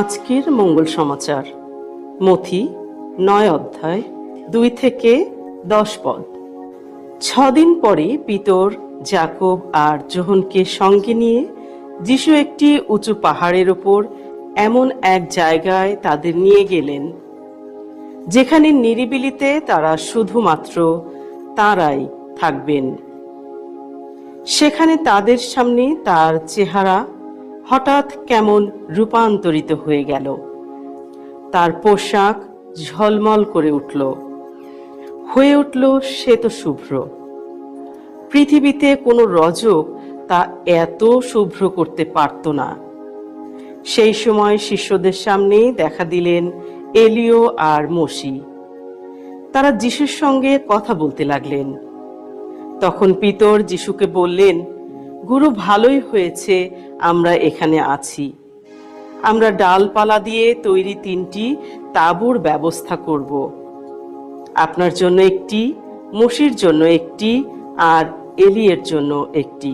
আজকের মঙ্গল সমাচার। মথি, নয় অধ্যায়, দুই থেকে দশ পদ। ছদিন পরে পিতর জাকব আর জোহনকে সঙ্গে নিয়ে যিশু একটি উঁচু পাহাড়ের ওপর এমন এক জায়গায় তাদের নিয়ে গেলেন, যেখানে নিরিবিলিতে তারা শুধুমাত্র তারাই থাকবেন। সেখানে তাদের সামনে তার চেহারা হঠাৎ কেমন রূপান্তরিত হয়ে গেল। তার পোশাক ঝলমল করে উঠল। হয়ে উঠল শ্বেত শুভ্র। পৃথিবীতে কোনো রজক তা এত শুভ্র করতে পারত না। সেই সময় শিষ্যদের সামনে দেখা দিলেন এলিও আর মসি। তারা যিশুর সঙ্গে কথা বলতে লাগলেন। তখন পিতর যিশুকে বললেন, গুরু ভালোই হয়েছে আমরা এখানে আছি। আমরা ডালপালা দিয়ে তৈরি তিনটি তাঁবুর ব্যবস্থা করব। আপনার জন্য একটি, মসির জন্য একটি, আর এলিয়ের জন্য একটি।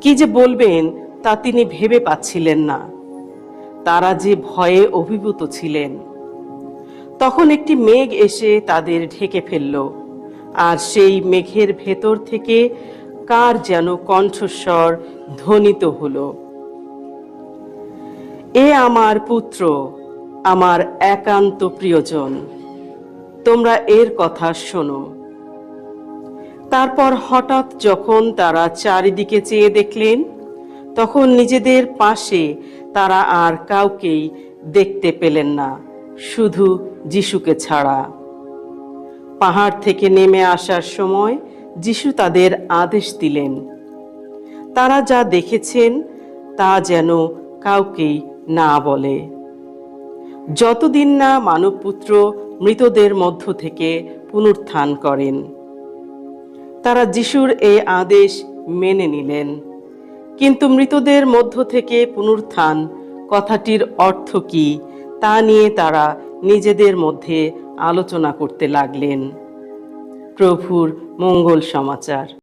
কি যে বলবেন তা তিনি ভেবে পাচ্ছিলেন না। তারা যে ভয়ে অভিভূত ছিলেন। তখন একটি মেঘ এসে তাদের ঢেকে ফেলল, আর সেই মেঘের ভেতর থেকে কার যেন কণ্ঠস্বর ধ্বনিত হলো। এ আমার পুত্র, আমার একান্ত প্রিয়জন, তোমরা এর কথা শোনো। তারপর হঠাৎ যখন তারা চারিদিকে চেয়ে দেখলেন, তখন নিজেদের পাশে তারা আর কাউকেই দেখতে পেলেন না, শুধু যিশুকে ছাড়া। পাহাড় থেকে নেমে আসার সময় যিশু তাদের আদেশ দিলেন। তারা যা দেখেছেন, তা যেন কাউকেই না বলে। যতদিন না মানবপুত্র মৃতদের মধ্য থেকে পুনরুত্থান করেন, তারা যিশুর এই আদেশ মেনে নিলেন। কিন্তু মৃতদের মধ্য থেকে পুনরুত্থান কথাটির অর্থ কি, তা নিয়ে তারা নিজেদের মধ্যে আলোচনা করতে লাগলেন। প্রভুর মঙ্গল সমাচার।